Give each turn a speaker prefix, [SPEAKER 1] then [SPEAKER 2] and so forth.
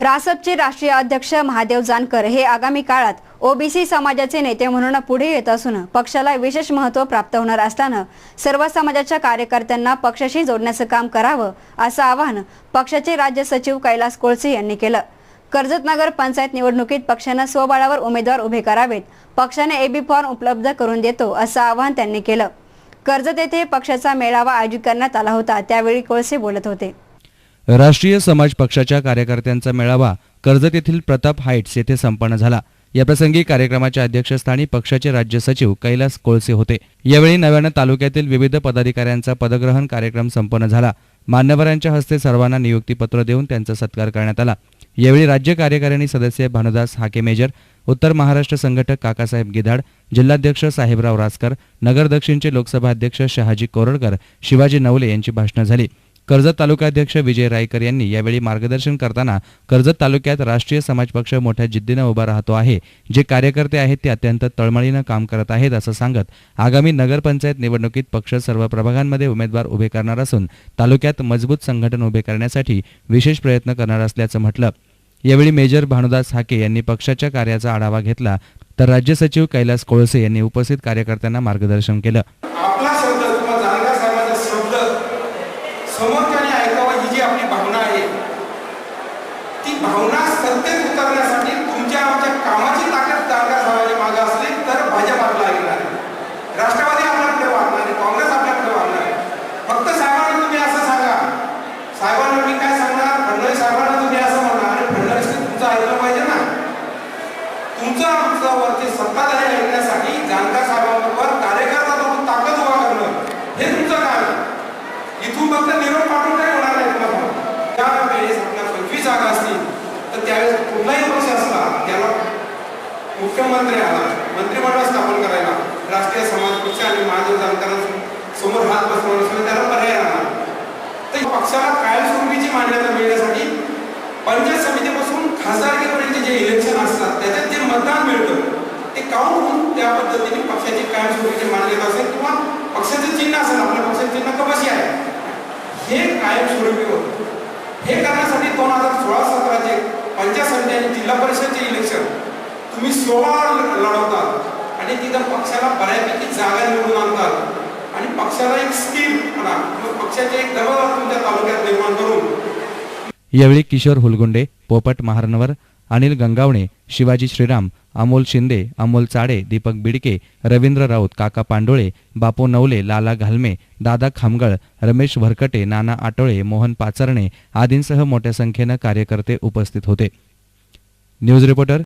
[SPEAKER 1] रासपचे राष्ट्रीय अध्यक्ष महादेव जानकर हे आगामी काळात ओबीसी समाजाचे नेते म्हणून पुढे येत असून पक्षाला विशेष महत्त्व प्राप्त होणार असल्यानं सर्व समाजाच्या कार्यकर्त्यांना पक्षाशी जोडण्याचं काम करावं असं आवाहन पक्षाचे राज्य सचिव कैलास कोळसे यांनी केलं. कर्जत नगर पंचायत निवडणुकीत पक्षानं स्वबळावर उमेदवार उभे करावेत पक्षाने एबी फॉर्म उपलब्ध करून देतो असं आवाहन त्यांनी केलं. कर्जत येथे पक्षाचा मेळावा आयोजित करण्यात आला होता त्यावेळी कोळसे बोलत होते.
[SPEAKER 2] राष्ट्रीय समाज पक्षाच्या कार्यकर्त्यांचा मेळावा कर्जत येथील प्रताप हाईट्स येथे संपन्न झाला. याप्रसंगी कार्यक्रमाच्या अध्यक्षस्थानी पक्षाचे राज्य सचिव कैलास कोळसे होते. यावेळी नव्यानं तालुक्यातील विविध पदाधिकाऱ्यांचा पदग्रहण कार्यक्रम संपन्न झाला. मान्यवरांच्या हस्ते सर्वांना नियुक्तीपत्र देऊन त्यांचा सत्कार करण्यात आला. यावेळी राज्य कार्यकारिणी सदस्य भानुदास हाके मेजर उत्तर महाराष्ट्र संघटक काकासाहेब गिधाड जिल्हाध्यक्ष साहेबराव रासकर नगर दक्षिणचे लोकसभा अध्यक्ष शहाजी कोरडकर शिवाजी नवले यांची भाषणं झाली. कर्जत तालुकाध्यक्ष विजय रायकर यांनी यावेळी मार्गदर्शन करताना कर्जत तालुक्यात राष्ट्रीय समाज पक्ष मोठ्या जिद्दीनं उभा राहतो आहे. जे कार्यकर्ते आहेत ते अत्यंत तळमळीनं काम करत आहेत असं सांगत आगामी नगरपंचायत निवडणुकीत पक्ष सर्व प्रभागांमध्ये उमेदवार उभे करणार असून तालुक्यात मजबूत संघटन उभे करण्यासाठी विशेष प्रयत्न करणार असल्याचं म्हटलं. यावेळी मेजर भानुदास हाके यांनी पक्षाच्या कार्याचा आढावा घेतला. तर राज्य सचिव कैलास कोळसे यांनी उपस्थित कार्यकर्त्यांना मार्गदर्शन केलं
[SPEAKER 3] आपला शब्द किंवा जानकर साहेबांचा शब्द समोरच्याने ऐकावं ही जी आपली भावना आहे ती भावना सत्तेत उतरण्यासाठी तुमच्या आमच्या कामाची ताकद जानकर साहेबांच्या मागे असली तर भाजप आपला ऐकणार राष्ट्रवादी आपल्याकडे वागणार आहे काँग्रेस आपल्याकडे वागणार आहे. फक्त साहेबांना तुम्ही असं सांगा. साहेबांना मी काय सांगणार? फडणवीस साहेबांना तुम्ही असं म्हणणार आणि फडणवीस तुमचं ऐकलं पाहिजे ना. तुमचं आमच्यावरती सत्ता सत्ताधारी ऐकण्यासाठी जानकर साहेबांना कार्यकर्ता म्हणून ताकद उभा करणं हे तुमचं काम आहे. इथून फक्त निरोप पाठवून काय होणार नाही तुम्हाला त्यावेळेस आपल्या पंचवीस जागा असतील तर त्यावेळेस कुठलाही पक्ष असला त्याला मुख्यमंत्री आला मंत्रिमंडळ स्थापन करायला राष्ट्रीय समाज पक्ष आणि महादेव जानकरांसमोर हात बसवण्याशिवाय त्याला पर्याय राहणार. तर पक्षाला कायमस्वरूपीची मान्यता मिळण्यासाठी पंचायत समितीपासून खासदारकीपर्यंत जे इलेक्शन असतात त्याच्यात जे मतदान मिळतं ते काउंट होऊन त्या पद्धतीने पक्षाची कायमस्वरूपीची मान्यता असेल किंवा पक्षाचं चिन्ह असेल आपल्या पक्षाचं चिन्ह कपाशी आहे हे कायमस्वरूपी होतं. हे करण्यासाठी दोन हजार सोळा सतराचे पंचायत समिती आणि जिल्हा परिषदचे इलेक्शन तुम्ही सोळा लढवतात आणि तिथं पक्षाला बऱ्यापैकी जागा निवडून आणतात. आणि पक्षाला एक स्कीम म्हणा किंवा पक्षाचे एक दबाव तुमच्या तालुक्यात निर्माण करून.
[SPEAKER 2] यावेळी किशोर हुलगुंडे पोपट महारनवर अनिल गंगावणे शिवाजी श्रीराम अमोल शिंदे अमोल चाडे दीपक बिडके रवींद्र राऊत काका पांडोळे बापू नवले लाला घालमे दादा खामगळ रमेश भरकटे नाना आटोळे मोहन पाचरणे आदींसह मोठ्या संख्येनं कार्यकर्ते उपस्थित होते. News reporter